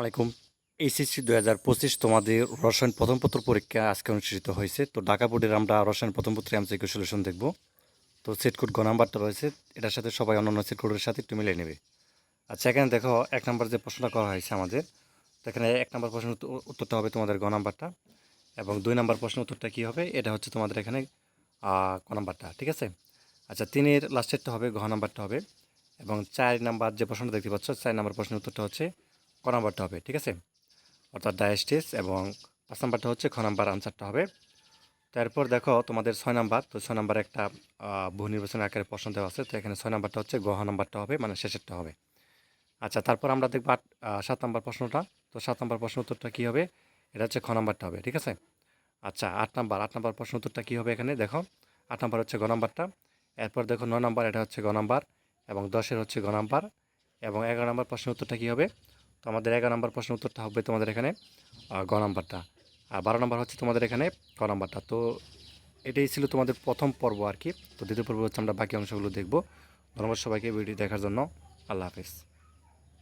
আলাইকুম। এইচএসসি দুই হাজার পঁচিশ তোমাদের রসায়ন প্রথম পত্র পরীক্ষা আজকে অনুষ্ঠিত হয়েছে। তো ঢাকা বোর্ডের আমরা রসায়ন প্রথম পত্রে এমসিকিউ সলিউশন দেখব। তো সেট কোড গ নাম্বারটা রয়েছে। এটার সাথে সবাই অন্যান্য সেট কোডের সাথে একটু মিলিয়ে নেবে। আচ্ছা এখানে দেখো এক নাম্বার যে প্রশ্নটা করা হয়েছে আমাদের, তো এখানে এক নাম্বার প্রশ্ন উত্তরটা হবে তোমাদের গ নাম্বারটা এবং দুই নাম্বার প্রশ্ন উত্তরটা কী হবে? এটা হচ্ছে তোমাদের এখানে ক নাম্বারটা, ঠিক আছে? আচ্ছা তিনের লাস্টেরটা হবে ঘ নাম্বারটা হবে এবং চার নাম্বার যে প্রশ্নটা দেখতে পাচ্ছ, চার নাম্বার প্রশ্নের উত্তরটা হচ্ছে ক নাম্বারটা হবে, ঠিক আছে? অর্থাৎ ডায়াস্টিস এবং পাঁচ নাম্বারটা হচ্ছে খ নাম্বার আনসারটা হবে। তারপর দেখো তোমাদের ছয় নাম্বার, তো ছয় নাম্বার একটা বহু নির্বাচনের আকারে প্রশ্ন দেওয়া আছে, তো এখানে ছয় নাম্বারটা হচ্ছে গহ নাম্বারটা হবে মানে শেষেরটা হবে। আচ্ছা তারপর আমরা দেখব আট সাত নাম্বার প্রশ্নটা, তো সাত নাম্বার প্রশ্ন উত্তরটা কী হবে? এটা হচ্ছে খ নাম্বারটা হবে, ঠিক আছে? আচ্ছা আট নাম্বার আট নাম্বার প্রশ্ন উত্তরটা কী হবে এখানে? দেখো, আট নাম্বার হচ্ছে গ নাম্বারটা, এরপর দেখো নয় নাম্বার, এটা হচ্ছে গ নাম্বার, এবং দশের হচ্ছে গ নাম্বার, এবং এগারো নাম্বার প্রশ্ন উত্তরটা কী হবে? তো আমাদের এগারো নম্বর প্রশ্নের উত্তরটা হবে তোমাদের এখানে গ নাম্বারটা। আর বারো নম্বর হচ্ছে তোমাদের এখানে ক নাম্বারটা। তো এটাই ছিল তোমাদের প্রথম পর্ব আর কি। তো দ্বিতীয় পর্ব হচ্ছে আমরা বাকি অংশগুলো দেখব। ধন্যবাদ সবাইকে ভিডিও দেখার জন্য। আল্লাহ হাফিজ।